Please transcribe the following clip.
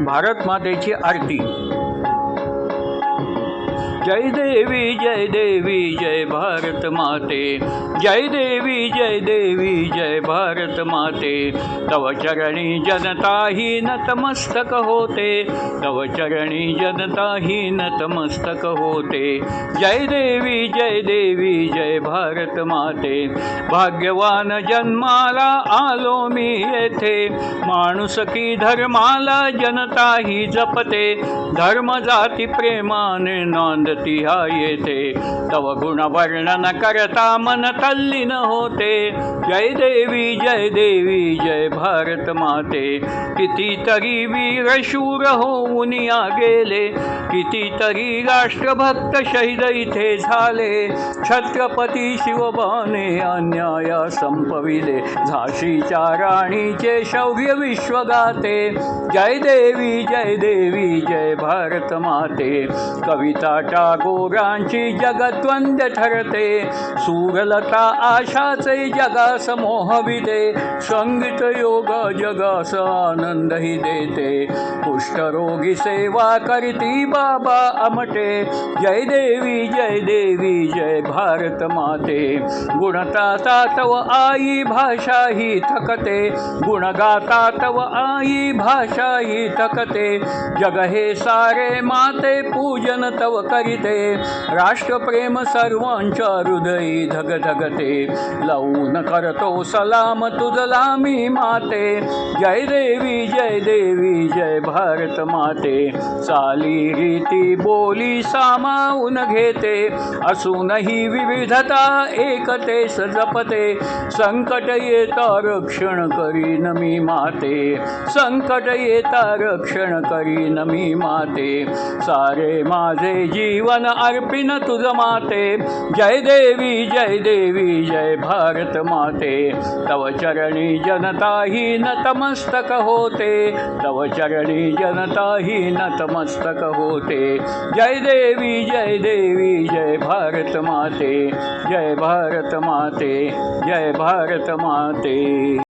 भारत मातेची आरती. जय देवी जय देवी जय भारत माते. जय देवी जय देवी जय भारत माते. तव चरणी जनता ही नतमस्तक होते. तव चरणी जनता ही नतमस्तक होते. जय देवी जय देवी जय भारत माते. भाग्यवान जन्माला आलो मी येथे. माणूस की धर्माला जनता ही जपते. धर्म जाती प्रेमाने नोंदती हा येते तव गुण वर्णन करता मन तल्लीन होते. जय देवी जय देवी जय भारत माते. कितीतरी वीर शूर होऊन या गेले. कितीतरी राष्ट्रभक्त शहीद इथे झाले. छत्रपती शिवबाने अन्याया संपविले. झाशीच्या राणी शौर्य विश्वगाते जय देवी जय देवी जय भारत माते। कविता टागोरांची जगद्वंद्य ठरते। सूरलता आशाचे जगास मोहविते संगीत योग जगास देते। कुष्ठरोगी सेवा करती बाबा अमटे। जय देवी जय देवी जय भारत माते। गुणताता तव आई भाषा ही थकते गुणगाता तव आई भाषा ही तकते. जग हे सारे माते पूजन तव करीते. राष्ट्रप्रेम सर्वांच्या हृदयी धगधगते लावून करतो सलाम तुझला मी माते. जय देवी जय देवी जय भारत माते. चाली रीती बोली सामावून घेते. असूनही विविधता एकतेस जपते. संकट येता रक्षण करीन मी माते. संकट येता रक्षण करीन मी माते. सारे माझे जीवन अर्पिन तुझ माते. जय देवी जय देवी जय भारत माते. तव चरणी जनता ही नतमस्तक होते. तव चरणी जनता ही नतमस्तक होते. जय देवी जय देवी जय भारत माते. जय भारत माते जय भारत माते.